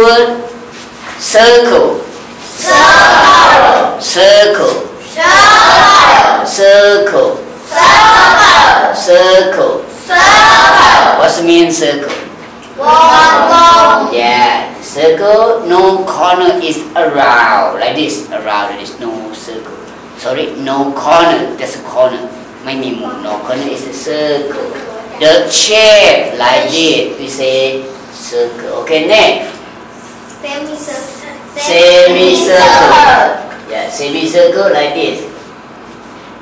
word circle circle circle circle circle circle circle circle what's the mean circle วงกลม yeah circle no corner is around like this around like this no circle sorry no corner that's a corner ไม่มีมุม no corner is a circle the shape like this we say circle. Okay next. Semicircle. Yeah semicircle like this.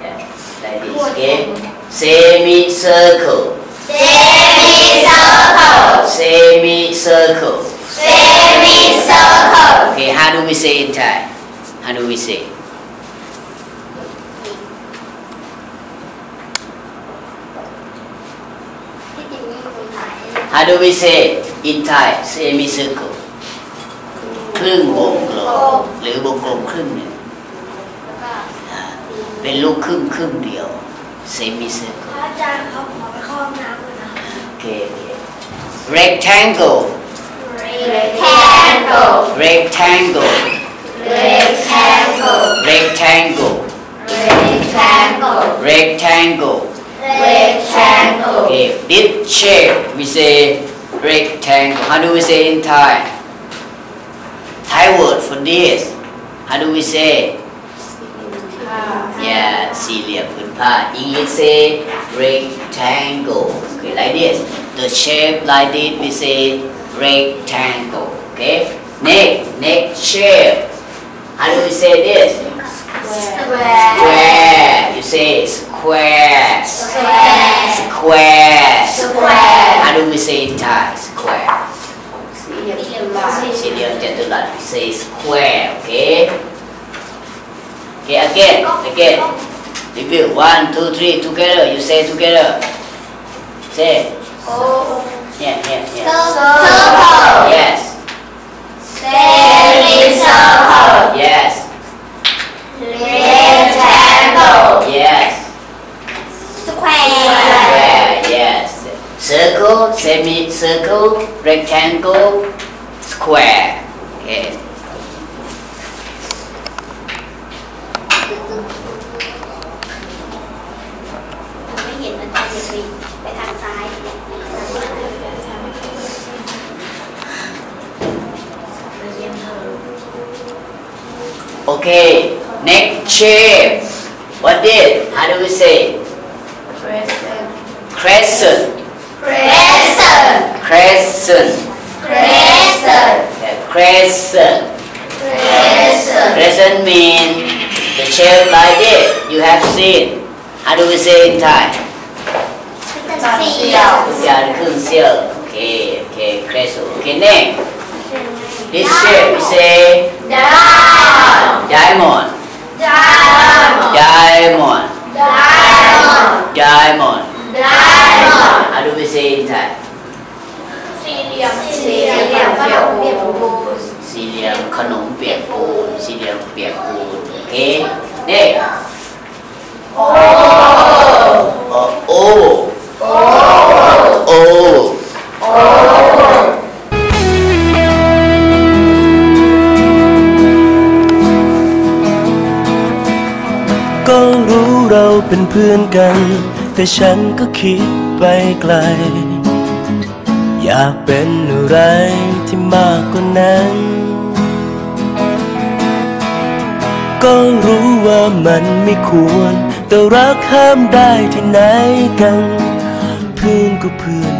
Yeah like this okay? Semicircle. Semicircle. Semicircle. Okay how do we say in Thai? How do we say? How do we say in Thai semicircle ครึ่งวงกลมหรือวงกลมครึ่งหนึ่งอ่าเป็นลูกครึ่งครึ่งเดียว semicircle อาจารย์เขาขอไปเข้าห้องน้ำด้วยนะ okay okay rectangle rectangle rectangle rectangle rectangle rectangle rectangle rectangle okay this shape we say rectangle how do we say in Thai Thai word for this how do we say yeah สี่เหลี่ยมผืนผ้า English say rectangle okay like this the shape like this we say rectangle okay next next shape how do we say this square square you say square Square. Square. Square. How do we say in Thai? Square. Senior Jatulat. We say square, okay? Okay, again, again. Repeat One, two, three, together. You say together. Say. Oh. Yeah, yeah, yeah. Circle. Yes. Semicircle. Yes. rectangle, square. Okay. Okay, next shape. What is? How do we say? Crescent. Crescent. Crescent. Crescent. Crescent. Yeah, crescent. Crescent. Crescent means the shape like it. You have seen. How do we say in Thai? Yeah, Okay, okay, crescent. Okay, next. This shape we say diamond. Diamond. Diamond. Diamond. Diamond. Diamond. Diamond. How do we say in Thai? ขนมเปียกปูนสี่เหลี่ยมเปียกปูนโอเคนี่โอ้โอโอโอ้โอโอ้ก็รู้เราเป็นเพื่อนกัน แต่ฉันก็คิดไปไกล อยากเป็นอะไรที่มากกว่านั้น ก็รู้ว่ามันไม่ควร แต่รักห้ามได้ที่ไหนกัน เพื่อนก็เพื่อน